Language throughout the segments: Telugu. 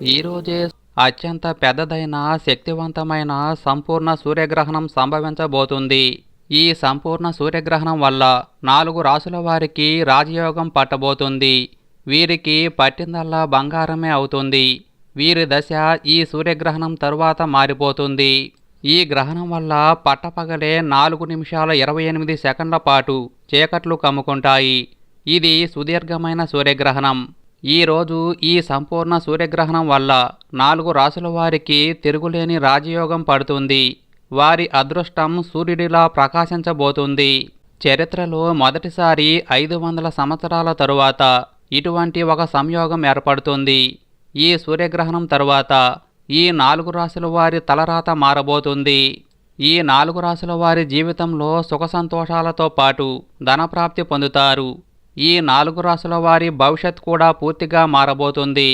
ఈరోజే అత్యంత పెద్దదైన శక్తివంతమైన సంపూర్ణ సూర్యగ్రహణం సంభవించబోతుంది. ఈ సంపూర్ణ సూర్యగ్రహణం వల్ల నాలుగు రాసుల వారికి రాజయోగం పట్టబోతుంది. వీరికి పట్టిందల్లా బంగారమే అవుతుంది. వీరి దశ ఈ సూర్యగ్రహణం తరువాత మారిపోతుంది. ఈ గ్రహణం వల్ల పట్టపగలే నాలుగు నిమిషాల ఇరవై ఎనిమిది సెకండ్ల పాటు చీకట్లు కమ్ముకుంటాయి. ఇది సుదీర్ఘమైన సూర్యగ్రహణం. ఈరోజు ఈ సంపూర్ణ సూర్యగ్రహణం వల్ల నాలుగు రాసుల వారికి తిరుగులేని రాజయోగం పడుతుంది. వారి అదృష్టం సూర్యుడిలా ప్రకాశించబోతుంది. చరిత్రలో మొదటిసారి ఐదు వందల సంవత్సరాల తరువాత ఇటువంటి ఒక సంయోగం ఏర్పడుతుంది. ఈ సూర్యగ్రహణం తరువాత ఈ నాలుగు రాశుల వారి తలరాత మారబోతుంది. ఈ నాలుగు రాశుల వారి జీవితంలో సుఖ సంతోషాలతో పాటు ధనప్రాప్తి పొందుతారు. ఈ నాలుగు రాశుల వారి భవిష్యత్ కూడా పూర్తిగా మారబోతుంది.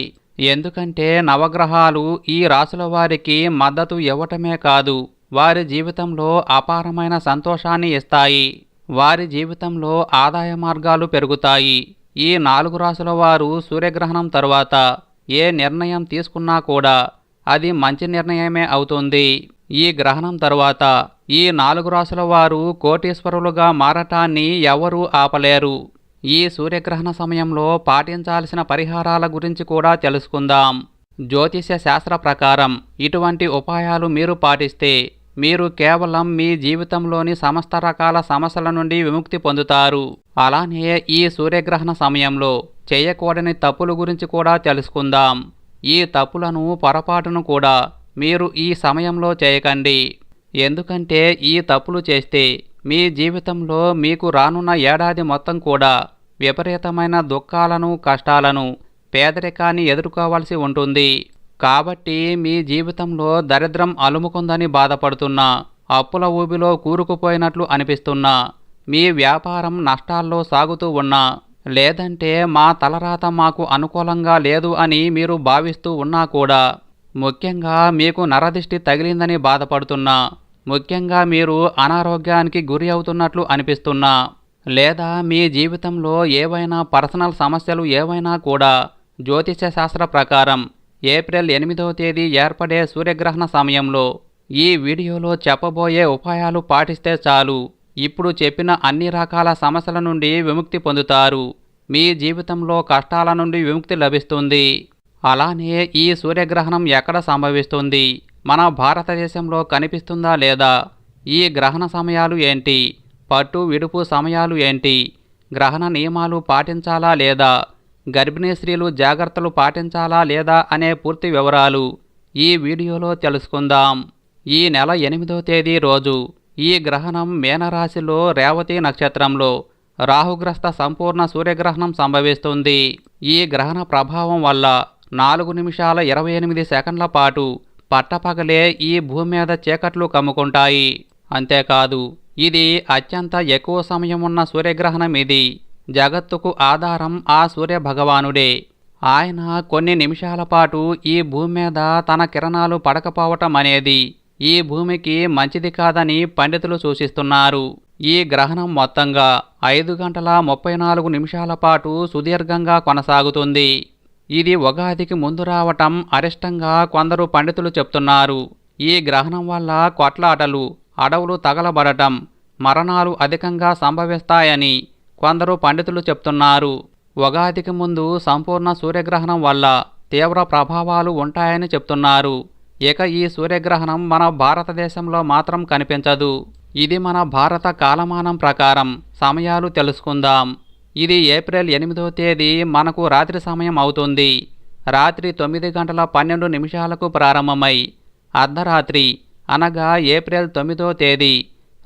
ఎందుకంటే నవగ్రహాలు ఈ రాశుల వారికి మద్దతు ఇవ్వటమే కాదు వారి జీవితంలో అపారమైన సంతోషాన్ని ఇస్తాయి. వారి జీవితంలో ఆదాయ మార్గాలు పెరుగుతాయి. ఈ నాలుగు రాశుల వారు సూర్యగ్రహణం తర్వాత ఏ నిర్ణయం తీసుకున్నా కూడా అది మంచి నిర్ణయమే అవుతుంది. ఈ గ్రహణం తర్వాత ఈ నాలుగు రాశుల వారు కోటీశ్వరులుగా మారటాన్ని ఎవరూ ఆపలేరు. ఈ సూర్యగ్రహణ సమయంలో పాటించాల్సిన పరిహారాల గురించి కూడా తెలుసుకుందాం. జ్యోతిష్య శాస్త్ర ప్రకారం ఇటువంటి ఉపాయాలు మీరు పాటిస్తే మీరు కేవలం మీ జీవితంలోని సమస్త రకాల సమస్యల నుండి విముక్తి పొందుతారు. అలానే ఈ సూర్యగ్రహణ సమయంలో చేయకూడని తప్పుల గురించి కూడా తెలుసుకుందాం. ఈ తప్పులను పొరపాటును కూడా మీరు ఈ సమయంలో చేయకండి. ఎందుకంటే ఈ తప్పులు చేస్తే మీ జీవితంలో మీకు రానున్న ఏడాది మొత్తం కూడా విపరీతమైన దుఃఖాలను కష్టాలను పేదరికాన్ని ఎదుర్కోవాల్సి ఉంటుంది. కాబట్టి మీ జీవితంలో దరిద్రం అలుముకుందని బాధపడుతున్నా అప్పుల ఊబిలో కూరుకుపోయినట్లు అనిపిస్తున్నా మీ వ్యాపారం నష్టాల్లో సాగుతూ ఉన్నా లేదంటే మా తలరాత మాకు అనుకూలంగా లేదు అని మీరు భావిస్తూ ఉన్నా కూడా ముఖ్యంగా మీకు నరదిష్టి తగిలిందని బాధపడుతున్నా ముఖ్యంగా మీరు అనారోగ్యానికి గురి అవుతున్నట్లు అనిపిస్తున్నా లేదా మీ జీవితంలో ఏవైనా పర్సనల్ సమస్యలు ఏవైనా కూడా జ్యోతిష్య శాస్త్ర ప్రకారం ఏప్రిల్ ఎనిమిదవ తేదీ ఏర్పడే సూర్యగ్రహణ సమయంలో ఈ వీడియోలో చెప్పబోయే ఉపాయాలు పాటిస్తే చాలు. ఇప్పుడు చెప్పిన అన్ని రకాల సమస్యల నుండి విముక్తి పొందుతారు. మీ జీవితంలో కష్టాల నుండి విముక్తి లభిస్తుంది. అలానే ఈ సూర్యగ్రహణం ఎక్కడ సంభవిస్తుంది? మన భారతదేశంలో కనిపిస్తుందా లేదా? ఈ గ్రహణ సమయాలు ఏంటి? పట్టు విడుపు సమయాలు ఏంటి? గ్రహణ నియమాలు పాటించాలా లేదా? గర్భిణీ స్త్రీలు జాగ్రత్తలు పాటించాలా లేదా అనే పూర్తి వివరాలు ఈ వీడియోలో తెలుసుకుందాం. ఈ నెల ఎనిమిదో తేదీ రోజు ఈ గ్రహణం మీనరాశిలో రేవతి నక్షత్రంలో రాహుగ్రస్త సంపూర్ణ సూర్యగ్రహణం సంభవిస్తుంది. ఈ గ్రహణ ప్రభావం వల్ల నాలుగు నిమిషాల ఇరవై ఎనిమిది సెకండ్ల పాటు పట్టపగలే ఈ భూమి మీద చీకట్లు కమ్ముకుంటాయి. అంతేకాదు ఇది అత్యంత ఎక్కువ సమయం ఉన్న సూర్యగ్రహణం ఇది జగత్తుకు ఆధారం ఆ సూర్య భగవానుడే ఆయన కొన్ని నిమిషాల పాటు ఈ భూమి మీద తన కిరణాలు పడకపోవటం అనేది ఈ భూమికి మంచిది కాదని పండితులు సూచిస్తున్నారు. ఈ గ్రహణం మొత్తంగా ఐదు గంటల ముప్పై నాలుగు నిమిషాల పాటు సుదీర్ఘంగా కొనసాగుతుంది. ఇది ఉగాదికి ముందు రావటం అరిష్టంగా కొందరు పండితులు చెప్తున్నారు. ఈ గ్రహణం వల్ల కొట్లాటలు అడవులు తగలబడటం మరణాలు అధికంగా సంభవిస్తాయని కొందరు పండితులు చెప్తున్నారు. ఉగాదికి ముందు సంపూర్ణ సూర్యగ్రహణం వల్ల తీవ్ర ప్రభావాలు ఉంటాయని చెప్తున్నారు. ఇక ఈ సూర్యగ్రహణం మన భారతదేశంలో మాత్రం కనిపించదు. ఇది మన భారత కాలమానం ప్రకారం సమయాలు తెలుసుకుందాం. ఇది ఏప్రిల్ ఎనిమిదో తేదీ మనకు రాత్రి సమయం అవుతుంది. రాత్రి తొమ్మిది గంటల పన్నెండు నిమిషాలకు ప్రారంభమై అర్ధరాత్రి అనగా ఏప్రిల్ తొమ్మిదో తేదీ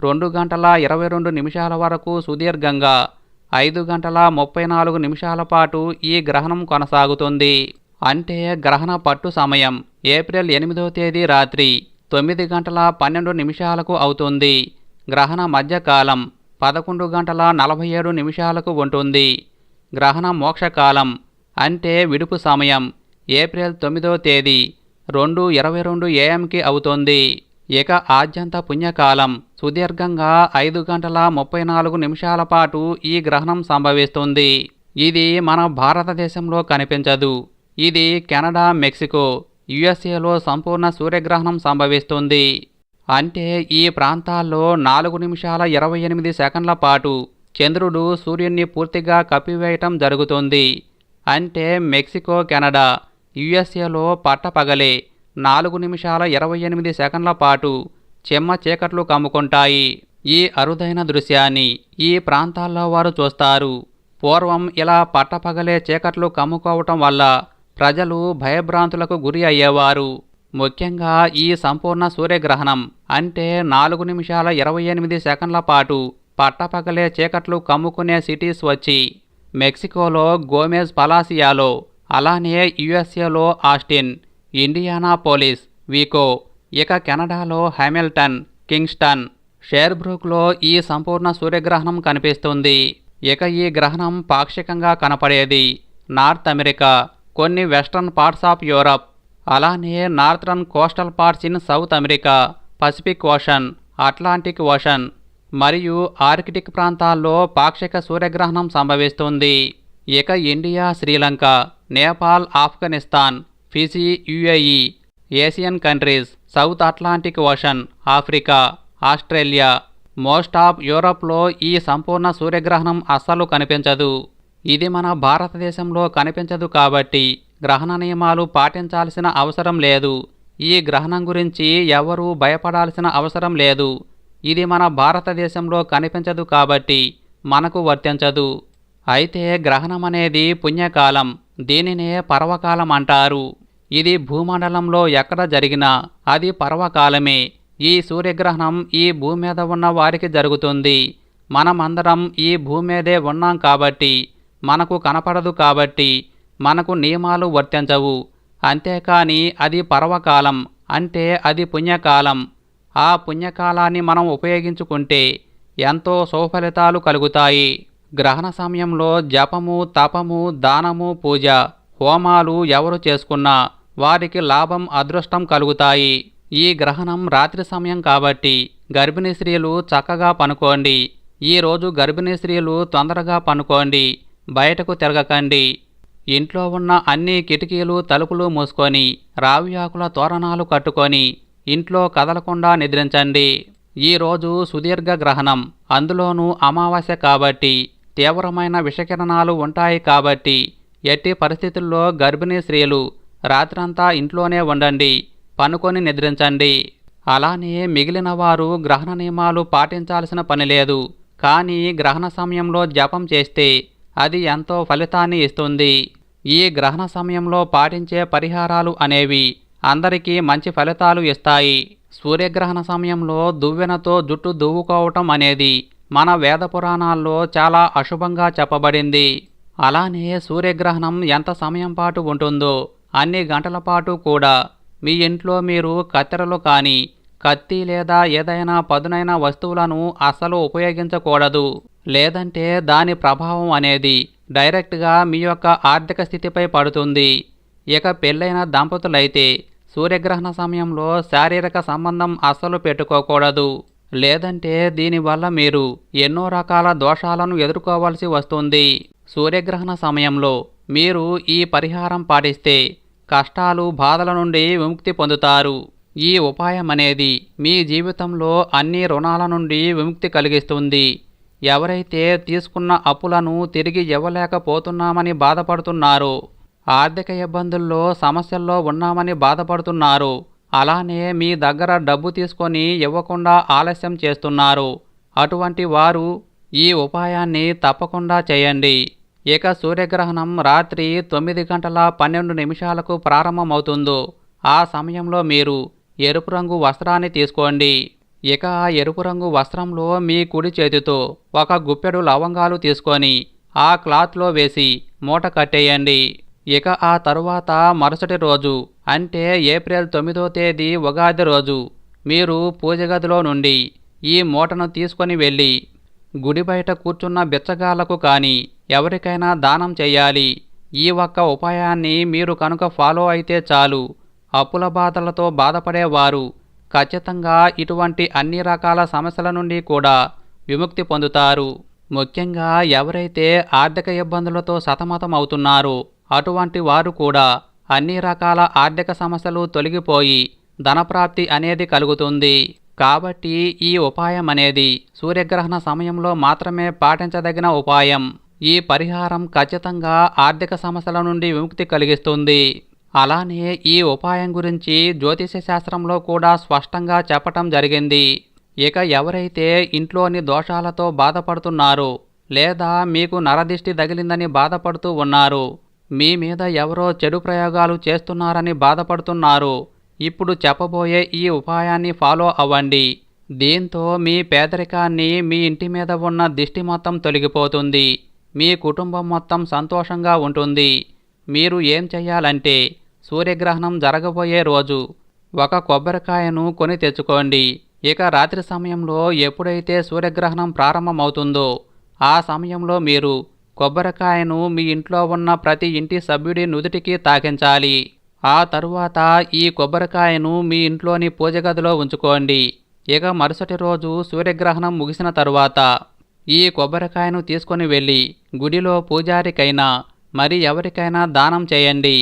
రెండు గంటల ఇరవై రెండు నిమిషాల వరకు సుదీర్ఘంగా ఐదు గంటల ముప్పై నాలుగు నిమిషాల పాటు ఈ గ్రహణం కొనసాగుతుంది. అంటే గ్రహణ పట్టు సమయం ఏప్రిల్ ఎనిమిదో తేదీ రాత్రి తొమ్మిది గంటల పన్నెండు నిమిషాలకు అవుతుంది. గ్రహణ మధ్యకాలం పదకొండు గంటల నలభై ఏడు నిమిషాలకు ఉంటుంది. గ్రహణ మోక్షకాలం అంటే విడుపు సమయం ఏప్రిల్ తొమ్మిదో తేదీ రెండు ఇరవై రెండు ఏఎంకి అవుతుంది. ఇక ఆద్యంత పుణ్యకాలం. సుదీర్ఘంగా ఐదు గంటల ముప్పై నాలుగు నిమిషాల పాటు ఈ గ్రహణం సంభవిస్తుంది. ఇది మన భారతదేశంలో కనిపించదు. ఇది కెనడా మెక్సికో యుఎస్ఏలో సంపూర్ణ సూర్యగ్రహణం సంభవిస్తుంది. అంటే ఈ ప్రాంతాల్లో నాలుగు నిమిషాల ఇరవై ఎనిమిది సెకండ్ల పాటు చంద్రుడు సూర్యున్ని పూర్తిగా కప్పివేయటం జరుగుతుంది. అంటే మెక్సికో కెనడా యుఎస్ఏలో పట్టపగలే నాలుగు నిమిషాల ఇరవై ఎనిమిది సెకండ్ల పాటు చెమ్మ చీకట్లు కమ్ముకుంటాయి. ఈ అరుదైన దృశ్యాన్ని ఈ ప్రాంతాల్లో వారు చూస్తారు. పూర్వం ఇలా పట్టపగలే చీకట్లు కమ్ముకోవటం వల్ల ప్రజలు భయభ్రాంతులకు గురి అయ్యేవారు. ముఖ్యంగా ఈ సంపూర్ణ సూర్యగ్రహణం అంటే నాలుగు నిమిషాల ఇరవై ఎనిమిది సెకండ్ల పాటు పట్టపగలే చీకట్లు కమ్ముకునే సిటీస్ వచ్చి మెక్సికోలో గోమెజ్ పలాసియాలో అలానే యుఎస్ఏలో ఆస్టిన్ ఇండియానా పోలీస్ వీకో ఇక కెనడాలో హ్యామిల్టన్ కింగ్స్టన్ షేర్బ్రూక్లో ఈ సంపూర్ణ సూర్యగ్రహణం కనిపిస్తుంది. ఇక ఈ గ్రహణం పాక్షికంగా కనపడేది నార్త్ అమెరికా కొన్ని వెస్ట్రన్ పార్ట్స్ ఆఫ్ యూరప్ అలానే northern coastal parts in South America Pacific Ocean Atlantic Ocean మరియు ఆర్కిటిక్ ప్రాంతాల్లో పాక్షిక సూర్యగ్రహణం సంభవిస్తుంది. ఇక India Sri Lanka Nepal Afghanistan Fiji UAE Asian countries South Atlantic Ocean Africa Australia most of యూరప్లో ఈ సంపూర్ణ సూర్యగ్రహణం అస్సలు కనిపించదు. ఇది మన భారతదేశంలో కనిపించదు కాబట్టి గ్రహణ నియమాలు పాటించాల్సిన అవసరం లేదు. ఈ గ్రహణం గురించి ఎవరూ భయపడాల్సిన అవసరం లేదు. ఇది మన భారతదేశంలో కనిపించదు కాబట్టి మనకు వర్తించదు. అయితే గ్రహణం అనేది పుణ్యకాలం. దీనినే పర్వకాలం అంటారు. ఇది భూమండలంలో ఎక్కడ జరిగినా అది పర్వకాలమే. ఈ సూర్యగ్రహణం ఈ భూమి మీద ఉన్న వారికి జరుగుతుంది. మనమందరం ఈ భూమి మీదే ఉన్నాం కాబట్టి మనకు కనపడదు కాబట్టి మనకు నియమాలు వర్తించవు. అంతేకాని అది పర్వకాలం అంటే అది పుణ్యకాలం. ఆ పుణ్యకాలాన్ని మనం ఉపయోగించుకుంటే ఎంతో సుఫలితాలు కలుగుతాయి. గ్రహణ సమయంలో జపము తపము దానము పూజ హోమాలు ఎవరు చేసుకున్నా వారికి లాభం అదృష్టం కలుగుతాయి. ఈ గ్రహణం రాత్రి సమయం కాబట్టి గర్భిణీ స్త్రీలు చక్కగా పనుకోండి. ఈరోజు గర్భిణీ స్త్రీలు తొందరగా పనుకోండి. బయటకు తిరగకండి. ఇంట్లో ఉన్న అన్ని కిటికీలు తలుపులు మూసుకొని రావి ఆకుల తోరణాలు కట్టుకొని ఇంట్లో కదలకుండా నిద్రించండి. ఈరోజు సుదీర్ఘ గ్రహణం. అందులోనూ అమావాస్య కాబట్టి తీవ్రమైన విషకిరణాలు ఉంటాయి కాబట్టి ఎట్టి పరిస్థితుల్లో గర్భిణీ స్త్రీలు రాత్రంతా ఇంట్లోనే ఉండండి పనుకొని నిద్రించండి. అలానే మిగిలిన వారు గ్రహణ నియమాలు పాటించాల్సిన పని లేదు. కానీ గ్రహణ సమయంలో జపం చేస్తే అది ఎంతో ఫలితాన్ని ఇస్తుంది. ఈ గ్రహణ సమయంలో పాటించే పరిహారాలు అనేవి అందరికీ మంచి ఫలితాలు ఇస్తాయి. సూర్యగ్రహణ సమయంలో దువ్వెనతో జుట్టు దువ్వుకోవటం అనేది మన వేద పురాణాల్లో చాలా అశుభంగా చెప్పబడింది. అలానే సూర్యగ్రహణం ఎంత సమయం పాటు ఉంటుందో అన్ని గంటల పాటు కూడా. మీ ఇంట్లో మీరు కత్తెరలు కానీ కత్తి లేదా ఏదైనా పదునైన వస్తువులను అస్సలు ఉపయోగించకూడదు. లేదంటే దాని ప్రభావం అనేది డైరెక్ట్గా మీ యొక్క ఆర్థిక స్థితిపై పడుతుంది. ఇక పెళ్ళైన దంపతులైతే సూర్యగ్రహణ సమయంలో శారీరక సంబంధం అస్సలు పెట్టుకోకూడదు. లేదంటే దీనివల్ల మీరు ఎన్నో రకాల దోషాలను ఎదుర్కోవాల్సి వస్తుంది. సూర్యగ్రహణ సమయంలో మీరు ఈ పరిహారం పాటిస్తే కష్టాలు బాధల నుండి విముక్తి పొందుతారు. ఈ ఉపాయం అనేది మీ జీవితంలో అన్ని రుణాల నుండి విముక్తి కలిగిస్తుంది. ఎవరైతే తీసుకున్న అప్పులను తిరిగి ఇవ్వలేకపోతున్నామని బాధపడుతున్నారో ఆర్థిక ఇబ్బందుల్లో సమస్యల్లో ఉన్నామని బాధపడుతున్నారు అలానే మీ దగ్గర డబ్బు తీసుకొని ఇవ్వకుండా ఆలస్యం చేస్తున్నారు. అటువంటి వారు ఈ ఉపాయాన్ని తప్పకుండా చేయండి. ఇక సూర్యగ్రహణం రాత్రి తొమ్మిది గంటల పన్నెండు నిమిషాలకు ప్రారంభమవుతుందో. ఆ సమయంలో మీరు ఎరుపు రంగు వస్త్రాన్ని తీసుకోండి. ఇక ఆ ఎరుపు రంగు వస్త్రంలో మీ కుడి చేతితో ఒక గుప్పెడు లవంగాలు తీసుకొని ఆ క్లాత్లో వేసి మూట కట్టేయండి. ఇక ఆ తరువాత మరుసటి రోజు అంటే ఏప్రిల్ తొమ్మిదో తేదీ ఉగాది రోజు మీరు పూజగదిలో నుండి ఈ మూటను తీసుకొని వెళ్ళి గుడి బయట కూర్చున్న బిచ్చగాళ్ళకు కానీ ఎవరికైనా దానం చేయాలి. ఈ ఒక్క ఉపాయాన్ని మీరు కనుక ఫాలో అయితే చాలు. అప్పుల బాధలతో బాధపడేవారు ఖచ్చితంగా ఇటువంటి అన్ని రకాల సమస్యల నుండి కూడా విముక్తి పొందుతారు. ముఖ్యంగా ఎవరైతే ఆర్థిక ఇబ్బందులతో సతమతం అవుతున్నారో అటువంటి వారు కూడా అన్ని రకాల ఆర్థిక సమస్యలు తొలగిపోయి ధనప్రాప్తి అనేది కలుగుతుంది. కాబట్టి ఈ ఉపాయం అనేది సూర్యగ్రహణ సమయంలో మాత్రమే పాటించదగిన ఉపాయం. ఈ పరిహారం ఖచ్చితంగా ఆర్థిక సమస్యల నుండి విముక్తి కలిగిస్తుంది. అలానే ఈ ఉపాయం గురించి జ్యోతిష శాస్త్రంలో కూడా స్పష్టంగా చెప్పటం జరిగింది. ఇక ఎవరైతే ఇంట్లోని దోషాలతో బాధపడుతున్నారు లేదా మీకు నరదిష్టి తగిలిందని బాధపడుతూ ఉన్నారు మీ మీద ఎవరో చెడు ప్రయోగాలు చేస్తున్నారని బాధపడుతున్నారు. ఇప్పుడు చెప్పబోయే ఈ ఉపాయాన్ని ఫాలో అవ్వండి. దీంతో మీ పేదరికాన్ని మీ ఇంటి మీద ఉన్న దిష్టి మొత్తం తొలగిపోతుంది. మీ కుటుంబం మొత్తం సంతోషంగా ఉంటుంది. మీరు ఏం చేయాలంటే సూర్యగ్రహణం జరగబోయే రోజు ఒక కొబ్బరికాయను కొని తెచ్చుకోండి. ఇక రాత్రి సమయంలో ఎప్పుడైతే సూర్యగ్రహణం ప్రారంభమవుతుందో ఆ సమయంలో మీరు కొబ్బరికాయను మీ ఇంట్లో ఉన్న ప్రతి ఇంటి సభ్యుడి నుదుటికి తాకించాలి. ఆ తరువాత ఈ కొబ్బరికాయను మీ ఇంట్లోని పూజగదిలో ఉంచుకోండి. ఇక మరుసటి రోజు సూర్యగ్రహణం ముగిసిన తరువాత ఈ కొబ్బరికాయను తీసుకొని వెళ్ళి గుడిలో పూజారికైనా మరి ఎవరికైనా దానం చేయండి.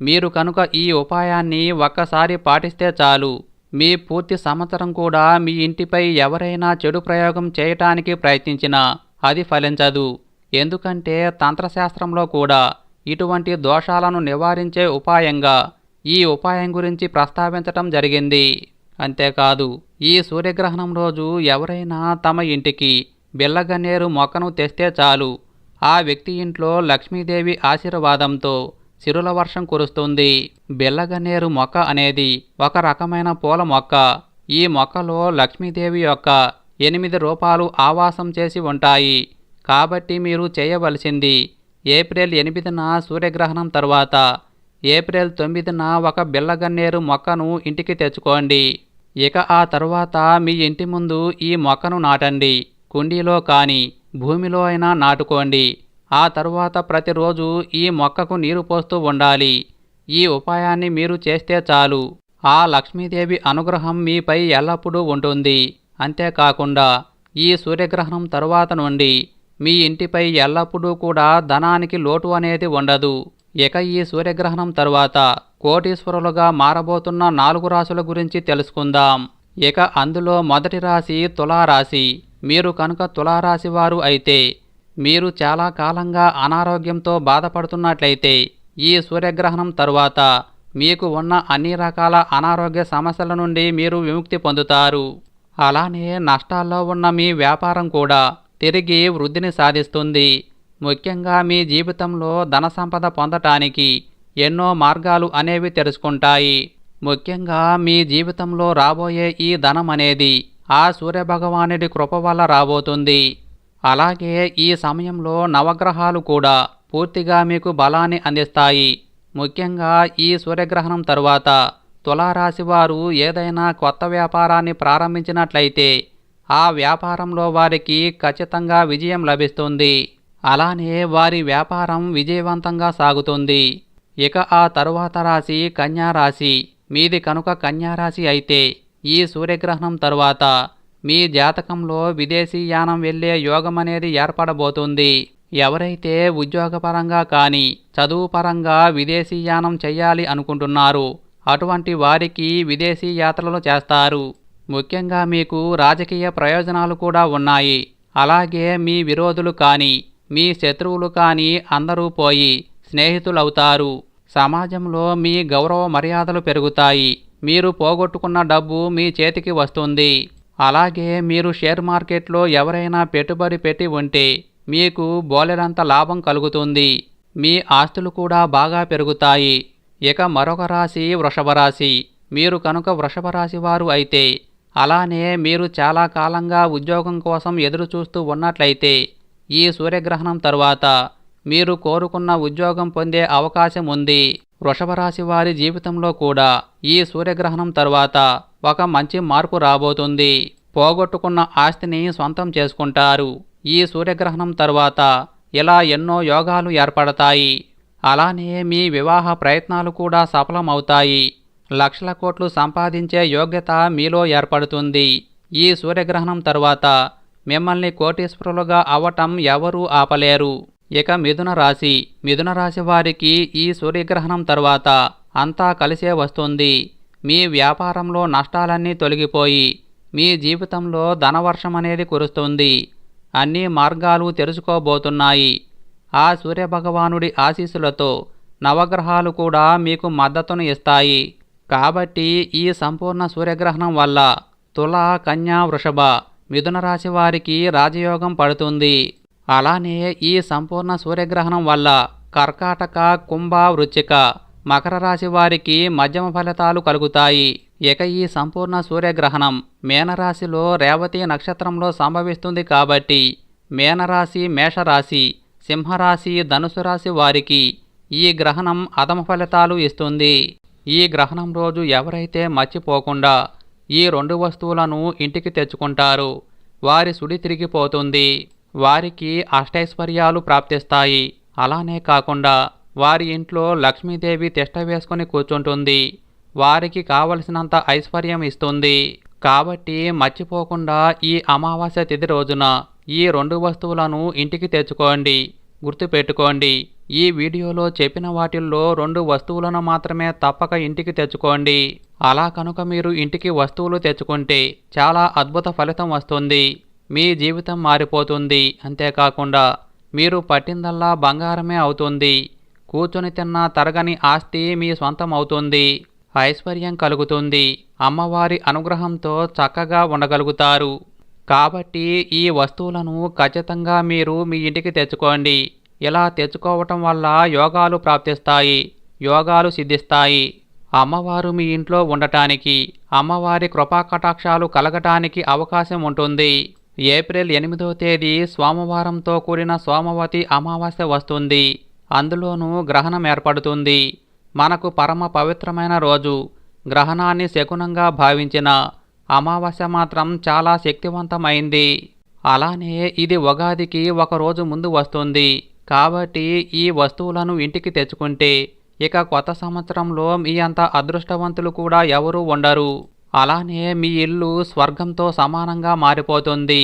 మీరు కనుక ఈ ఉపాయాన్ని ఒక్కసారి పాటిస్తే చాలు. మీ పూర్తి సంవత్సరం కూడా మీ ఇంటిపై ఎవరైనా చెడు ప్రయోగం చేయటానికి ప్రయత్నించినా అది ఫలించదు. ఎందుకంటే తంత్రశాస్త్రంలో కూడా ఇటువంటి దోషాలను నివారించే ఉపాయంగా ఈ ఉపాయం గురించి ప్రస్తావించటం జరిగింది. అంతేకాదు ఈ సూర్యగ్రహణం రోజు ఎవరైనా తమ ఇంటికి బిల్లగన్నేరు మొక్కను తెస్తే చాలు. ఆ వ్యక్తి ఇంట్లో లక్ష్మీదేవి ఆశీర్వాదంతో సిరుల వర్షం కురుస్తుంది. బిల్లగన్నేరు మొక్క అనేది ఒక రకమైన పూల మొక్క. ఈ మొక్కలో లక్ష్మీదేవి యొక్క ఎనిమిది రూపాలు ఆవాసం చేసి ఉంటాయి. కాబట్టి మీరు చేయవలసింది ఏప్రిల్ ఎనిమిదిన సూర్యగ్రహణం తర్వాత ఏప్రిల్ తొమ్మిదిన ఒక బిల్లగన్నేరు మొక్కను ఇంటికి తెచ్చుకోండి. ఇక ఆ తర్వాత మీ ఇంటి ముందు ఈ మొక్కను నాటండి కుండీలో కానీ భూమిలో అయినా నాటుకోండి. ఆ తరువాత ప్రతిరోజు ఈ మొక్కకు నీరు పోస్తూ ఉండాలి. ఈ ఉపాయాన్ని మీరు చేస్తే చాలు. ఆ లక్ష్మీదేవి అనుగ్రహం మీపై ఎల్లప్పుడూ ఉంటుంది. అంతేకాకుండా ఈ సూర్యగ్రహణం తరువాత నుండి మీ ఇంటిపై ఎల్లప్పుడూ కూడా ధనానికి లోటు అనేది ఉండదు. ఇక ఈ సూర్యగ్రహణం తరువాత కోటీశ్వరులుగా మారబోతున్న నాలుగు రాశుల గురించి తెలుసుకుందాం. ఇక అందులో మొదటి రాశి తులారాశి. మీరు కనుక తులారాశి వారు అయితే మీరు చాలా కాలంగా అనారోగ్యంతో బాధపడుతున్నట్లయితే ఈ సూర్యగ్రహణం తరువాత మీకు ఉన్న అన్ని రకాల అనారోగ్య సమస్యల నుండి మీరు విముక్తి పొందుతారు. అలానే నష్టాల్లో ఉన్న మీ వ్యాపారం కూడా తిరిగి వృద్ధిని సాధిస్తుంది. ముఖ్యంగా మీ జీవితంలో ధన సంపద పొందటానికి ఎన్నో మార్గాలు అనేవి తెరుచుకుంటాయి ముఖ్యంగా మీ జీవితంలో రాబోయే ఈ ధనం అనేది ఆ సూర్యభగవానుడి కృప వల్ల రాబోతుంది. అలాగే ఈ సమయంలో నవగ్రహాలు కూడా పూర్తిగా మీకు బలాన్ని అందిస్తాయి. ముఖ్యంగా ఈ సూర్యగ్రహణం తరువాత తులారాశి వారు ఏదైనా కొత్త వ్యాపారాన్ని ప్రారంభించినట్లయితే ఆ వ్యాపారంలో వారికి ఖచ్చితంగా విజయం లభిస్తుంది. అలానే వారి వ్యాపారం విజయవంతంగా సాగుతుంది. ఇక ఆ తరువాత రాశి కన్యారాశి మీది కనుక కన్యారాశి అయితే ఈ సూర్యగ్రహణం తరువాత మీ జాతకంలో విదేశీ యానం వెళ్ళే యోగం అనేది ఏర్పడబోతుంది. ఎవరైతే ఉద్యోగపరంగా కానీ చదువుపరంగా విదేశీయానం విదేశీ యానం చేయాలి అనుకుంటున్నారు అటువంటి వారికి విదేశీ యాత్రలు చేస్తారు. ముఖ్యంగా మీకు రాజకీయ ప్రయోజనాలు కూడా ఉన్నాయి. అలాగే మీ విరోధులు కానీ మీ శత్రువులు కానీ అందరూ పోయి స్నేహితులవుతారు. సమాజంలో మీ గౌరవ మర్యాదలు పెరుగుతాయి. మీరు పోగొట్టుకున్న డబ్బు మీ చేతికి వస్తుంది. అలాగే మీరు షేర్ మార్కెట్లో ఎవరైనా పెట్టుబడి పెట్టి ఉంటే మీకు బోలెడంత లాభం కలుగుతుంది. మీ ఆస్తులు కూడా బాగా పెరుగుతాయి. ఇక మరొక రాశి వృషభ రాశి. మీరు కనుక వృషభ రాశి వారు అయితే అలానే మీరు చాలా కాలంగా ఉద్యోగం కోసం ఎదురు చూస్తూ ఉన్నట్లయితే ఈ సూర్యగ్రహణం తరువాత మీరు కోరుకున్న ఉద్యోగం పొందే అవకాశం ఉంది. వృషభరాశి వారి జీవితంలో కూడా ఈ సూర్యగ్రహణం తరువాత ఒక మంచి మార్పు రాబోతుంది. పోగొట్టుకున్న ఆస్తిని సొంతం చేసుకుంటారు. ఈ సూర్యగ్రహణం తరువాత ఇలా ఎన్నో యోగాలు ఏర్పడతాయి. అలానే మీ వివాహ ప్రయత్నాలు కూడా సఫలమవుతాయి. లక్షల కోట్లు సంపాదించే యోగ్యత మీలో ఏర్పడుతుంది. ఈ సూర్యగ్రహణం తరువాత మిమ్మల్ని కోటీశ్వరులుగా అవటం ఎవరూ ఆపలేరు. ఇక మిథున రాశి. మిథున రాశి వారికి ఈ సూర్యగ్రహణం తరువాత అంతా కలిసే వస్తుంది. మీ వ్యాపారంలో నష్టాలన్నీ తొలగిపోయి మీ జీవితంలో ధనవర్షం అనేది కురుస్తుంది. అన్ని మార్గాలు తెరుచుకోబోతున్నాయి ఆ సూర్యభగవానుడి ఆశీస్సులతో నవగ్రహాలు కూడా మీకు మద్దతును ఇస్తాయి. కాబట్టి ఈ సంపూర్ణ సూర్యగ్రహణం వల్ల తుల కన్యా వృషభ మిథున రాశి వారికి రాజయోగం పడుతుంది. అలానే ఈ సంపూర్ణ సూర్యగ్రహణం వల్ల కర్కాటక కుంభ వృచ్చిక మకర రాశి వారికి మధ్యమ ఫలితాలు కలుగుతాయి. ఇక ఈ సంపూర్ణ సూర్యగ్రహణం మేనరాశిలో రేవతి నక్షత్రంలో సంభవిస్తుంది కాబట్టి మేనరాశి మేషరాశి సింహరాశి ధనుసు రాశి వారికి ఈ గ్రహణం అధమ ఫలితాలు ఇస్తుంది. ఈ గ్రహణం రోజు ఎవరైతే మర్చిపోకుండా ఈ రెండు వస్తువులను ఇంటికి తెచ్చుకుంటారు వారి సుడి తిరిగిపోతుంది వారికి అష్టైశ్వర్యాలు ప్రాప్తిస్తాయి. అలానే కాకుండా వారి ఇంట్లో లక్ష్మీదేవి తిష్ట వేసుకుని కూర్చుంటుంది వారికి కావలసినంత ఐశ్వర్యం ఇస్తుంది. కాబట్టి మర్చిపోకుండా ఈ అమావాస్య తిథి రోజున ఈ రెండు వస్తువులను ఇంటికి తెచ్చుకోండి గుర్తుపెట్టుకోండి. ఈ వీడియోలో చెప్పిన వాటిల్లో రెండు వస్తువులను మాత్రమే తప్పక ఇంటికి తెచ్చుకోండి. అలా కనుక మీరు ఇంటికి వస్తువులు తెచ్చుకుంటే చాలా అద్భుత ఫలితం వస్తుంది. మీ జీవితం మారిపోతుంది. అంతేకాకుండా మీరు పట్టిందల్లా బంగారమే అవుతుంది. కూర్చొని తిన్న తరగని ఆస్తి మీ సొంతం అవుతుంది. ఐశ్వర్యం కలుగుతుంది. అమ్మవారి అనుగ్రహంతో చక్కగా ఉండగలుగుతారు. కాబట్టి ఈ వస్తువులను ఖచ్చితంగా మీరు మీ ఇంటికి తెచ్చుకోండి. ఇలా తెచ్చుకోవటం వల్ల యోగాలు ప్రాప్తిస్తాయి యోగాలు సిద్ధిస్తాయి. అమ్మవారు మీ ఇంట్లో ఉండటానికి అమ్మవారి కృపాకటాక్షాలు కలగటానికి అవకాశం ఉంటుంది. ఏప్రిల్ ఎనిమిదో తేదీ సోమవారంతో కూడిన సోమవతి అమావాస్య వస్తుంది. అందులోనూ గ్రహణం ఏర్పడుతుంది. మనకు పరమ పవిత్రమైన రోజు. గ్రహణాన్ని శకునంగా భావించిన అమావాస్య మాత్రం చాలా శక్తివంతమైంది. అలానే ఇది ఉగాదికి ఒక రోజు ముందు వస్తుంది. కాబట్టి ఈ వస్తువులను ఇంటికి తెచ్చుకుంటే ఇక కొత్త సంవత్సరంలో మీ అంత అదృష్టవంతులు కూడా ఎవరూ ఉండరు. అలానే మీ ఇల్లు స్వర్గంతో సమానంగా మారిపోతుంది.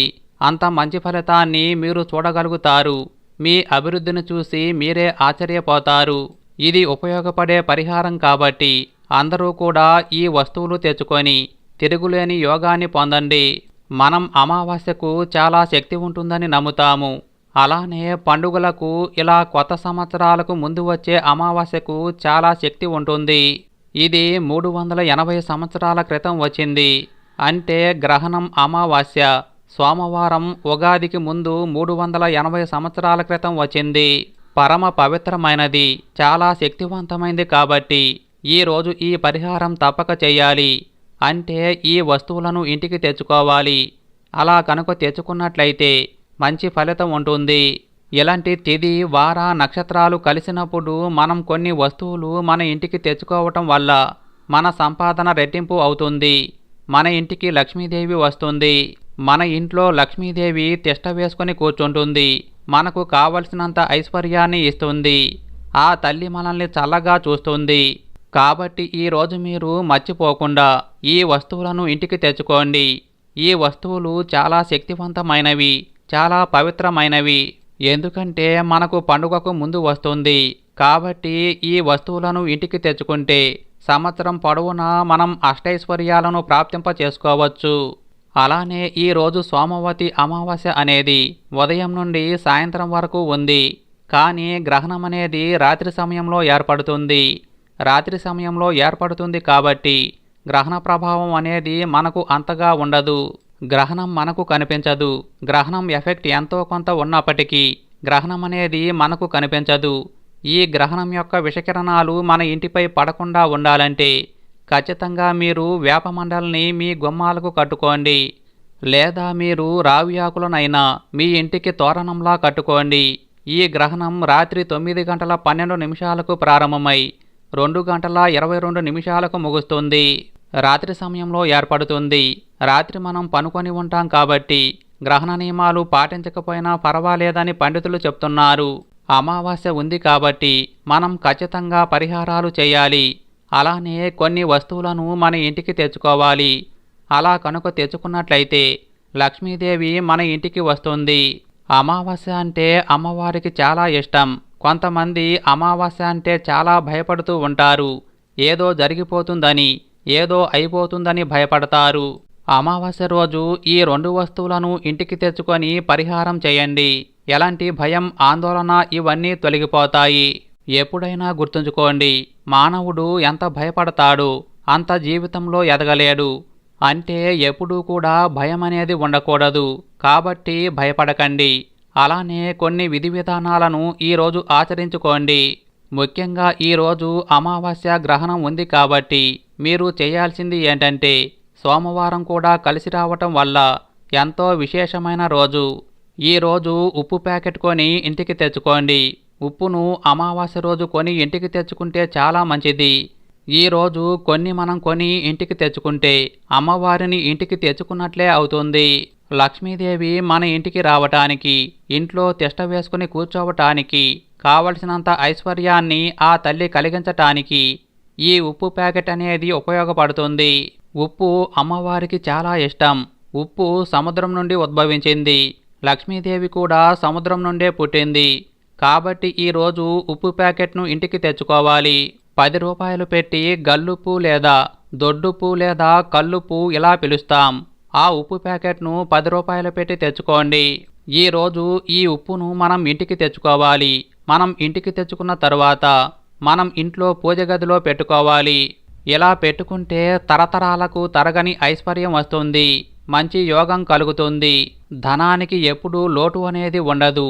అంత మంచి ఫలితాన్ని మీరు చూడగలుగుతారు. మీ అభివృద్ధిని చూసి మీరే ఆశ్చర్యపోతారు. ఇది ఉపయోగపడే పరిహారం కాబట్టి అందరూ కూడా ఈ వస్తువులు తెచ్చుకొని తిరుగులేని యోగాన్ని పొందండి. మనం అమావాస్యకు చాలా శక్తి ఉంటుందని నమ్ముతాము. అలానే పండుగలకు ఇలా కొత్త సంవత్సరాలకు ముందు వచ్చే అమావాస్యకు చాలా శక్తి ఉంటుంది. ఇది మూడు వందల ఎనభై సంవత్సరాల క్రితం వచ్చింది. అంటే గ్రహణం అమావాస్య. సోమవారం ఉగాదికి ముందు మూడు వందల ఎనభై సంవత్సరాల క్రితం వచ్చింది. పరమ పవిత్రమైనది. చాలా శక్తివంతమైంది కాబట్టి ఈ రోజు ఈ పరిహారం తప్పక చేయాలి. అంటే ఈ వస్తువులను ఇంటికి తెచ్చుకోవాలి. అలా కనుక తెచ్చుకున్నట్లయితే మంచి ఫలితం ఉంటుంది. ఇలాంటి తిది వార నక్షత్రాలు కలిసినప్పుడు మనం కొన్ని వస్తువులు మన ఇంటికి తెచ్చుకోవటం వల్ల మన సంపాదన రెట్టింపు అవుతుంది. మన ఇంటికి లక్ష్మీదేవి వస్తుంది. మన ఇంట్లో లక్ష్మీదేవి తిష్ట వేసుకొని కూర్చుంటుంది. మనకు కావలసినంత ఐశ్వర్యాన్ని ఇస్తుంది. ఆ తల్లి మనల్ని చల్లగా చూస్తుంది. కాబట్టి ఈ రోజు మీరు మర్చిపోకుండా ఈ వస్తువులను ఇంటికి తెచ్చుకోండి. ఈ వస్తువులు చాలా శక్తివంతమైనవి. చాలా పవిత్రమైనవి. ఎందుకంటే మనకు పండుగకు ముందు వస్తుంది. కాబట్టి ఈ వస్తువులను ఇంటికి తెచ్చుకుంటే సంవత్సరం పొడవునా మనం అష్టైశ్వర్యాలను ప్రాప్తింప చేసుకోవచ్చు అలానే ఈ రోజు సోమవతి అమావాస్య అనేది ఉదయం నుండి సాయంత్రం వరకు ఉంది. కానీ గ్రహణం అనేది రాత్రి సమయంలో ఏర్పడుతుంది. రాత్రి సమయంలో ఏర్పడుతుంది కాబట్టి గ్రహణ ప్రభావం అనేది మనకు అంతగా ఉండదు. గ్రహణం మనకు కనిపించదు. గ్రహణం ఎఫెక్ట్ ఎంతో కొంత ఉన్నప్పటికీ గ్రహణం అనేది మనకు కనిపించదు. ఈ గ్రహణం యొక్క విషకిరణాలు మన ఇంటిపై పడకుండా ఉండాలంటే ఖచ్చితంగా మీరు వేపమండలిని మీ గుమ్మాలకు కట్టుకోండి. లేదా మీరు రావి ఆకులనైనా మీ ఇంటికి తోరణంలా కట్టుకోండి. ఈ గ్రహణం రాత్రి తొమ్మిది గంటల పన్నెండు నిమిషాలకు ప్రారంభమై రెండు గంటల ఇరవై రెండు నిమిషాలకు ముగుస్తుంది. రాత్రి సమయంలో ఏర్పడుతుంది. రాత్రి మనం పనుకొని ఉంటాం కాబట్టి గ్రహణ నియమాలు పాటించకపోయినా పర్వాలేదని పండితులు చెప్తున్నారు. అమావాస్య ఉంది కాబట్టి మనం ఖచ్చితంగా పరిహారాలు చేయాలి. అలానే కొన్ని వస్తువులను మన ఇంటికి తెచ్చుకోవాలి. అలా కనుక తెచ్చుకున్నట్లయితే లక్ష్మీదేవి మన ఇంటికి వస్తుంది. అమావాస్య అంటే అమ్మవారికి చాలా ఇష్టం. కొంతమంది అమావాస్య అంటే చాలా భయపడుతూ ఉంటారు. ఏదో జరిగిపోతుందని ఏదో అయిపోతుందని భయపడతారు. అమావాస్య రోజు ఈ రెండు వస్తువులను ఇంటికి తెచ్చుకొని పరిహారం చేయండి. ఎలాంటి భయం ఆందోళన ఇవన్నీ తొలగిపోతాయి. ఎప్పుడైనా గుర్తుంచుకోండి మానవుడు ఎంత భయపడతాడు అంత జీవితంలో ఎదగలేడు. అంటే ఎప్పుడూ కూడా భయం అనేది ఉండకూడదు. కాబట్టి భయపడకండి. అలానే కొన్ని విధి విధానాలను ఈరోజు ఆచరించుకోండి. ముఖ్యంగా ఈరోజు అమావాస్య గ్రహణం ఉంది కాబట్టి మీరు చేయాల్సింది ఏంటంటే సోమవారం కూడా కలిసి రావటం వల్ల ఎంతో విశేషమైన రోజు. ఈ రోజు ఉప్పు ప్యాకెట్ కొని ఇంటికి తెచ్చుకోండి. ఉప్పును అమావాస్య రోజు కొని ఇంటికి తెచ్చుకుంటే చాలా మంచిది. ఈ రోజు కొన్ని మనం కొని ఇంటికి తెచ్చుకుంటే అమ్మవారిని ఇంటికి తెచ్చుకున్నట్లే అవుతుంది. లక్ష్మీదేవి మన ఇంటికి రావటానికి ఇంట్లో తిష్ట వేసుకుని కూర్చోవటానికి కావలసినంత ఐశ్వర్యాన్ని ఆ తల్లి కలిగించటానికి ఈ ఉప్పు ప్యాకెట్ అనేది ఉపయోగపడుతుంది. ఉప్పు అమ్మవారికి చాలా ఇష్టం. ఉప్పు సముద్రం నుండి ఉద్భవించింది. లక్ష్మీదేవి కూడా సముద్రం నుండే పుట్టింది. కాబట్టి ఈరోజు ఉప్పు ప్యాకెట్ను ఇంటికి తెచ్చుకోవాలి. పది రూపాయలు పెట్టి గల్లుప్పు లేదా దొడ్డుప్పు లేదా కల్లుప్పు ఇలా పిలుస్తాం. ఆ ఉప్పు ప్యాకెట్ను పది రూపాయలు పెట్టి తెచ్చుకోండి. ఈ రోజు ఈ ఉప్పును మనం ఇంటికి తెచ్చుకోవాలి. మనం ఇంటికి తెచ్చుకున్న తర్వాత మనం ఇంట్లో పూజ గదిలో పెట్టుకోవాలి. ఇలా పెట్టుకుంటే తరతరాలకు తరగని ఐశ్వర్యం వస్తుంది మంచి యోగం కలుగుతుంది. ధనానికి ఎప్పుడూ లోటు అనేది ఉండదు.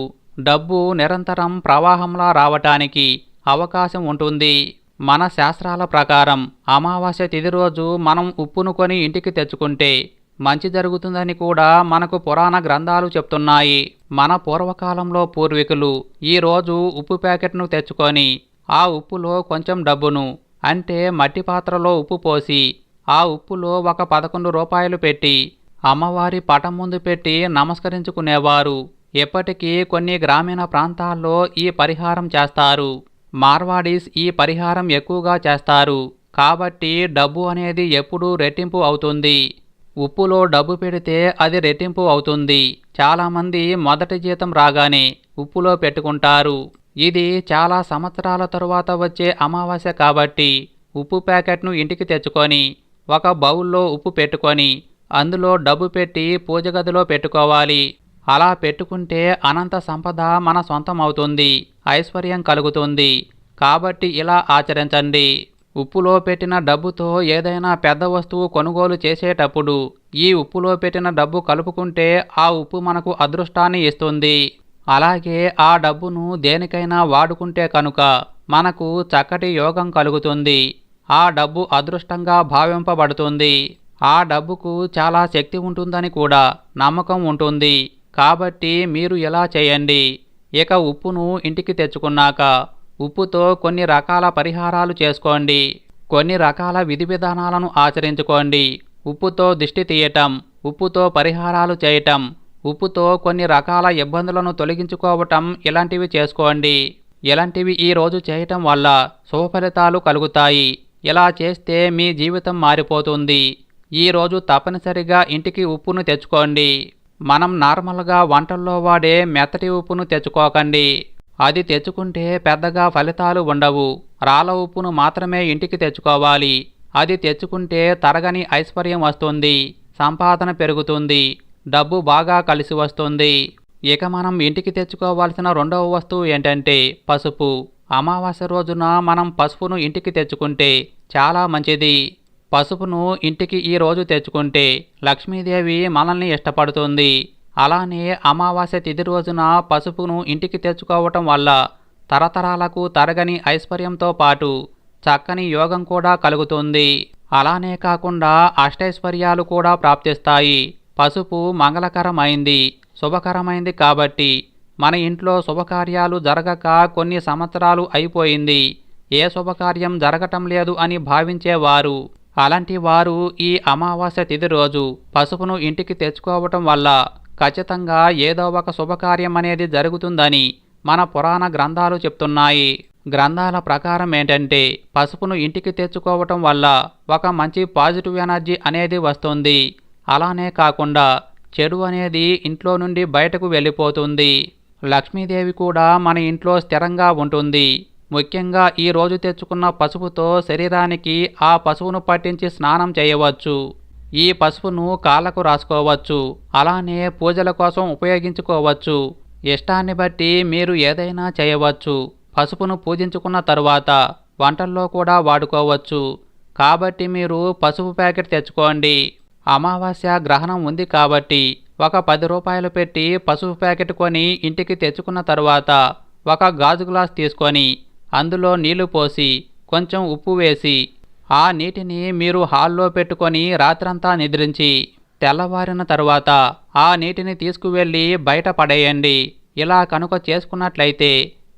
డబ్బు నిరంతరం ప్రవాహంలా రావటానికి అవకాశం ఉంటుంది. మన శాస్త్రాల ప్రకారం అమావాస్య తిథి రోజు మనం ఉప్పును కొని ఇంటికి తెచ్చుకుంటే మంచి జరుగుతుందని కూడా మనకు పురాణ గ్రంథాలు చెప్తున్నాయి. మన పూర్వకాలంలో పూర్వీకులు ఈ రోజు ఉప్పు ప్యాకెట్ను తెచ్చుకొని ఆ ఉప్పులో కొంచెం డబ్బును అంటే మట్టి పాత్రలో ఉప్పు పోసి ఆ ఉప్పులో ఒక పదకొండు రూపాయలు పెట్టి అమ్మవారి పటం ముందు పెట్టి నమస్కరించుకునేవారు. ఎప్పటికీ కొన్ని గ్రామీణ ప్రాంతాల్లో ఈ పరిహారం చేస్తారు. మార్వాడీస్ ఈ పరిహారం ఎక్కువగా చేస్తారు. కాబట్టి డబ్బు అనేది ఎప్పుడూ రెట్టింపు అవుతుంది. ఉప్పులో డబ్బు పెడితే అది రెట్టింపు అవుతుంది. చాలామంది మొదటి జీతం రాగానే ఉప్పులో పెట్టుకుంటారు. ఇది చాలా సంవత్సరాల తరువాత వచ్చే అమావాస్య కాబట్టి ఉప్పు ప్యాకెట్ను ఇంటికి తెచ్చుకొని ఒక బౌల్లో ఉప్పు పెట్టుకొని అందులో డబ్బు పెట్టి పూజ గదిలో పెట్టుకోవాలి. అలా పెట్టుకుంటే అనంత సంపద మన సొంతం అవుతుంది ఐశ్వర్యం కలుగుతుంది. కాబట్టి ఇలా ఆచరించండి. ఉప్పులో పెట్టిన డబ్బుతో ఏదైనా పెద్ద వస్తువు కొనుగోలు చేసేటప్పుడు ఈ ఉప్పులో పెట్టిన డబ్బు కలుపుకుంటే ఆ ఉప్పు మనకు అదృష్టాన్ని ఇస్తుంది. అలాగే ఆ డబ్బును దేనికైనా వాడుకుంటే కనుక మనకు చక్కటి యోగం కలుగుతుంది. ఆ డబ్బు అదృష్టంగా భావింపబడుతుంది. ఆ డబ్బుకు చాలా శక్తి ఉంటుందని కూడా నమ్మకం ఉంటుంది. కాబట్టి మీరు ఇలా చేయండి. ఇక ఉప్పును ఇంటికి తెచ్చుకున్నాక ఉప్పుతో కొన్ని రకాల పరిహారాలు చేసుకోండి. కొన్ని రకాల విధి విధానాలను ఆచరించుకోండి. ఉప్పుతో దిష్టి తీయటం ఉప్పుతో పరిహారాలు చేయటం ఉప్పుతో కొన్ని రకాల ఇబ్బందులను తొలగించుకోవటం ఇలాంటివి చేసుకోండి. ఇలాంటివి ఈరోజు చేయటం వల్ల శుభ ఫలితాలు కలుగుతాయి. ఇలా చేస్తే మీ జీవితం మారిపోతుంది. ఈరోజు తప్పనిసరిగా ఇంటికి ఉప్పును తెచ్చుకోండి. మనం నార్మల్గా వంటల్లో వాడే మెత్తటి ఉప్పును తెచ్చుకోకండి. అది తెచ్చుకుంటే పెద్దగా ఫలితాలు ఉండవు. రాళ్ళ ఉప్పును మాత్రమే ఇంటికి తెచ్చుకోవాలి. అది తెచ్చుకుంటే తరగని ఐశ్వర్యం వస్తుంది. సంపాదన పెరుగుతుంది. డబ్బు బాగా కలిసి వస్తుంది. ఇక మనం ఇంటికి తెచ్చుకోవాల్సిన రెండవ వస్తువు ఏంటంటే పసుపు. అమావాస్య రోజున మనం పసుపును ఇంటికి తెచ్చుకుంటే చాలా మంచిది. పసుపును ఇంటికి ఈ రోజు తెచ్చుకుంటే లక్ష్మీదేవి మనల్ని ఇష్టపడుతుంది. అలానే అమావాస్య తిథి రోజున పసుపును ఇంటికి తెచ్చుకోవటం వల్ల తరతరాలకు తరగని ఐశ్వర్యంతో పాటు చక్కని యోగం కూడా కలుగుతుంది. అలానే కాకుండా అష్టైశ్వర్యాలు కూడా ప్రాప్తిస్తాయి. పసుపు మంగళకరమైంది శుభకరమైంది కాబట్టి మన ఇంట్లో శుభకార్యాలు జరగక కొన్ని సంవత్సరాలు అయిపోయింది. ఏ శుభకార్యం జరగటం లేదు అని భావించేవారు. అలాంటి వారు ఈ అమావాస్య తిథి రోజు పసుపును ఇంటికి తెచ్చుకోవటం వల్ల ఖచ్చితంగా ఏదో ఒక శుభకార్యం అనేది జరుగుతుందని మన పురాణ గ్రంథాలు చెప్తున్నాయి. గ్రంథాల ప్రకారం ఏంటంటే పసుపును ఇంటికి తెచ్చుకోవటం వల్ల ఒక మంచి పాజిటివ్ ఎనర్జీ అనేది వస్తుంది. అలానే కాకుండా చెడు అనేది ఇంట్లో నుండి బయటకు వెళ్ళిపోతుంది. లక్ష్మీదేవి కూడా మన ఇంట్లో స్థిరంగా ఉంటుంది. ముఖ్యంగా ఈ రోజు తెచ్చుకున్న పసుపుతో శరీరానికి ఆ పసుపును పట్టించి స్నానం చేయవచ్చు. ఈ పసుపును కాళ్ళకు రాసుకోవచ్చు. అలానే పూజల కోసం ఉపయోగించుకోవచ్చు. ఇష్టాన్ని బట్టి మీరు ఏదైనా చేయవచ్చు. పసుపును పూజించుకున్న తరువాత వంటల్లో కూడా వాడుకోవచ్చు. కాబట్టి మీరు పసుపు ప్యాకెట్ తెచ్చుకోండి. అమావాస్య గ్రహణం ఉంది కాబట్టి ఒక పది రూపాయలు పెట్టి పసుపు ప్యాకెట్ కొని ఇంటికి తెచ్చుకున్న తరువాత ఒక గాజు గ్లాస్ తీసుకొని అందులో నీళ్ళు పోసి కొంచెం ఉప్పు వేసి ఆ నీటిని మీరు హాల్లో పెట్టుకొని రాత్రంతా నిద్రించి తెల్లవారిన తరువాత ఆ నీటిని తీసుకువెళ్ళి బయట పడేయండి. ఇలా కనుక చేసుకున్నట్లయితే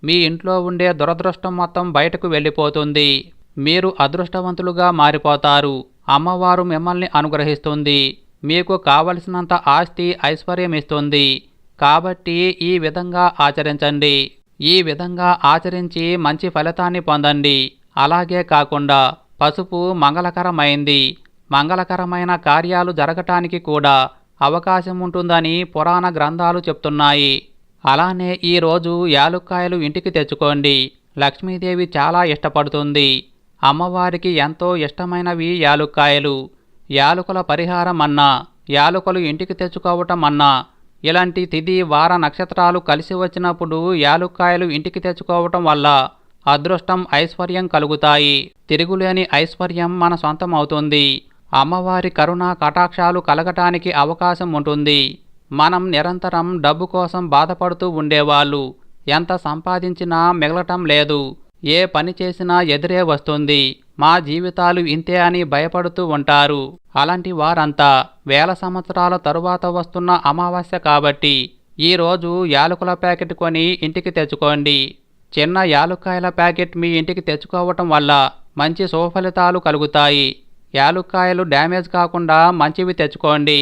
మీ ఇంట్లో ఉండే దురదృష్టం మొత్తం బయటకు వెళ్ళిపోతుంది. మీరు అదృష్టవంతులుగా మారిపోతారు. అమ్మవారు మిమ్మల్ని అనుగ్రహిస్తుంది. మీకు కావలసినంత ఆస్తి ఐశ్వర్యం ఇస్తుంది. కాబట్టి ఈ విధంగా ఆచరించండి. ఈ విధంగా ఆచరించి మంచి ఫలితాన్ని పొందండి. అలాగే కాకుండా పసుపు మంగళకరమైంది. మంగళకరమైన కార్యాలు జరగటానికి కూడా అవకాశం ఉంటుందని పురాణ గ్రంథాలు చెప్తున్నాయి. అలానే ఈరోజు యాలుక్కాయలు ఇంటికి తెచ్చుకోండి. లక్ష్మీదేవి చాలా ఇష్టపడుతుంది. అమ్మవారికి ఎంతో ఇష్టమైనవి యాలుక్కాయలు. యాలుకల పరిహారం అన్నా యాలుకలు ఇంటికి తెచ్చుకోవటం అన్నా ఇలాంటి తిథి వార నక్షత్రాలు కలిసి వచ్చినప్పుడు యాలుక్కాయలు ఇంటికి తెచ్చుకోవటం వల్ల అదృష్టం ఐశ్వర్యం కలుగుతాయి. తిరుగులేని ఐశ్వర్యం మన సొంతం అవుతుంది అమ్మవారి కరుణ కటాక్షాలు కలగటానికి అవకాశం ఉంటుంది. మనం నిరంతరం డబ్బు కోసం బాధపడుతూ ఉండేవాళ్ళు. ఎంత సంపాదించినా మిగలటం లేదు. ఏ పని చేసినా ఎదురే వస్తుంది. మా జీవితాలు ఇంతే అని భయపడుతూ ఉంటారు. అలాంటి వారంతా వేల సంవత్సరాల తరువాత వస్తున్న అమావాస్య కాబట్టి ఈరోజు యాలకుల ప్యాకెట్ కొని ఇంటికి తెచ్చుకోండి. చిన్న యాలుక్కాయల ప్యాకెట్ మీ ఇంటికి తెచ్చుకోవటం వల్ల మంచి సుఫలితాలు కలుగుతాయి. యాలుక్కాయలు డ్యామేజ్ కాకుండా మంచివి తెచ్చుకోండి.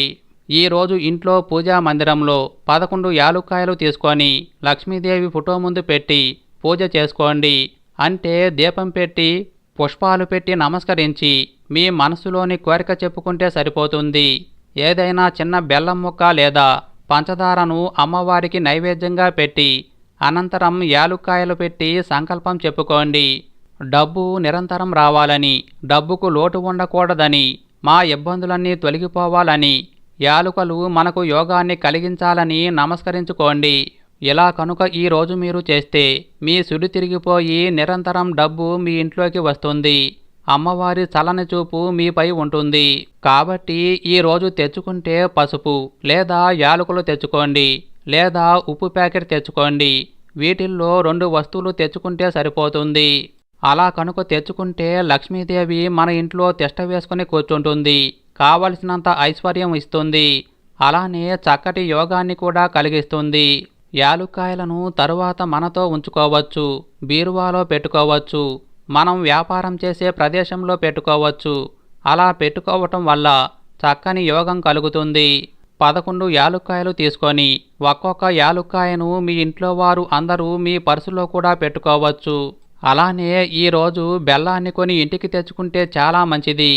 ఈరోజు ఇంట్లో పూజా మందిరంలో పదకొండు యాలుక్కాయలు తీసుకొని లక్ష్మీదేవి ఫోటో ముందు పెట్టి పూజ చేసుకోండి. అంటే దీపం పెట్టి పుష్పాలు పెట్టి నమస్కరించి మీ మనసులోని కోరిక చెప్పుకుంటే సరిపోతుంది. ఏదైనా చిన్న బెల్లం ముక్క లేదా పంచదారను అమ్మవారికి నైవేద్యంగా పెట్టి అనంతరం యాలుక్కాయలు పెట్టి సంకల్పం చెప్పుకోండి. డబ్బు నిరంతరం రావాలని డబ్బుకు లోటు ఉండకూడదని మా ఇబ్బందులన్నీ తొలగిపోవాలని యాలుకలు మనకు యోగాన్ని కలిగించాలని నమస్కరించుకోండి. ఇలా కనుక ఈరోజు మీరు చేస్తే మీ సుడి తిరిగిపోయి నిరంతరం డబ్బు మీ ఇంట్లోకి వస్తుంది. అమ్మవారి చలని చూపు మీపై ఉంటుంది. కాబట్టి ఈ రోజు తెచ్చుకుంటే పసుపు లేదా యాలకులు తెచ్చుకోండి లేదా ఉప్పు ప్యాకెట్ తెచ్చుకోండి. వీటిల్లో రెండు వస్తువులు తెచ్చుకుంటే సరిపోతుంది. అలా కనుక తెచ్చుకుంటే లక్ష్మీదేవి మన ఇంట్లో తిష్ట వేసుకుని కూర్చుంటుంది. కావలసినంత ఐశ్వర్యం ఇస్తుంది. అలానే చక్కటి యోగాన్ని కూడా కలిగిస్తుంది. యాలుక్కాయలను తరువాత మనతో ఉంచుకోవచ్చు బీరువాలో పెట్టుకోవచ్చు మనం వ్యాపారం చేసే ప్రదేశంలో పెట్టుకోవచ్చు. అలా పెట్టుకోవటం వల్ల చక్కని యోగం కలుగుతుంది. పదకొండు యాలుక్కాయలు తీసుకొని ఒక్కొక్క యాలుక్కాయను మీ ఇంట్లో వారు అందరూ మీ పర్సులో కూడా పెట్టుకోవచ్చు. అలానే ఈరోజు బెల్లాన్ని కొని ఇంటికి తెచ్చుకుంటే చాలా మంచిది.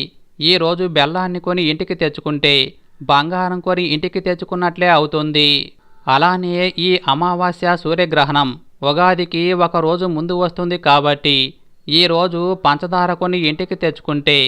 ఈరోజు బెల్లాన్ని కొని ఇంటికి తెచ్చుకుంటే బంగారం కొని ఇంటికి తెచ్చుకున్నట్లే అవుతుంది. అలానే ఈ అమావాస్య సూర్యగ్రహణం ఉగాదికి ఒక రోజు ముందు వస్తుంది కాబట్టి ఈ రోజు పంచదార కొని ఇంటికి తెచ్చుకుంటే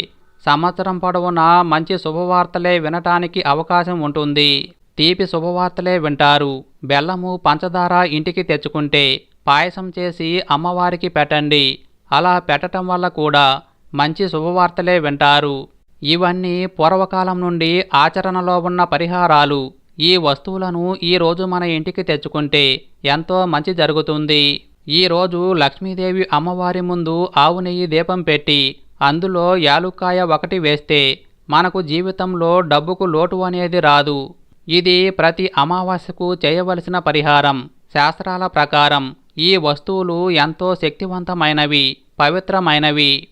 సంవత్సరం పొడవునా మంచి శుభవార్తలే వినటానికి అవకాశం ఉంటుంది. తీపి శుభవార్తలే వింటారు. బెల్లము పంచదార ఇంటికి తెచ్చుకుంటే పాయసం చేసి అమ్మవారికి పెట్టండి. అలా పెట్టటం వల్ల కూడా మంచి శుభవార్తలే వింటారు. ఇవన్నీ పూర్వకాలం నుండి ఆచరణలో ఉన్న పరిహారాలు. ఈ వస్తువులను ఈరోజు మన ఇంటికి తెచ్చుకుంటే ఎంతో మంచి జరుగుతుంది. ఈ రోజు లక్ష్మీదేవి అమ్మవారి ముందు ఆవు నెయ్యి దీపం పెట్టి అందులో యాలుక్కాయ ఒకటి వేస్తే మనకు జీవితంలో డబ్బుకు లోటు అనేది రాదు. ఇది ప్రతి అమావాస్యకు చేయవలసిన పరిహారం. శాస్త్రాల ప్రకారం ఈ వస్తువులు ఎంతో శక్తివంతమైనవి పవిత్రమైనవి.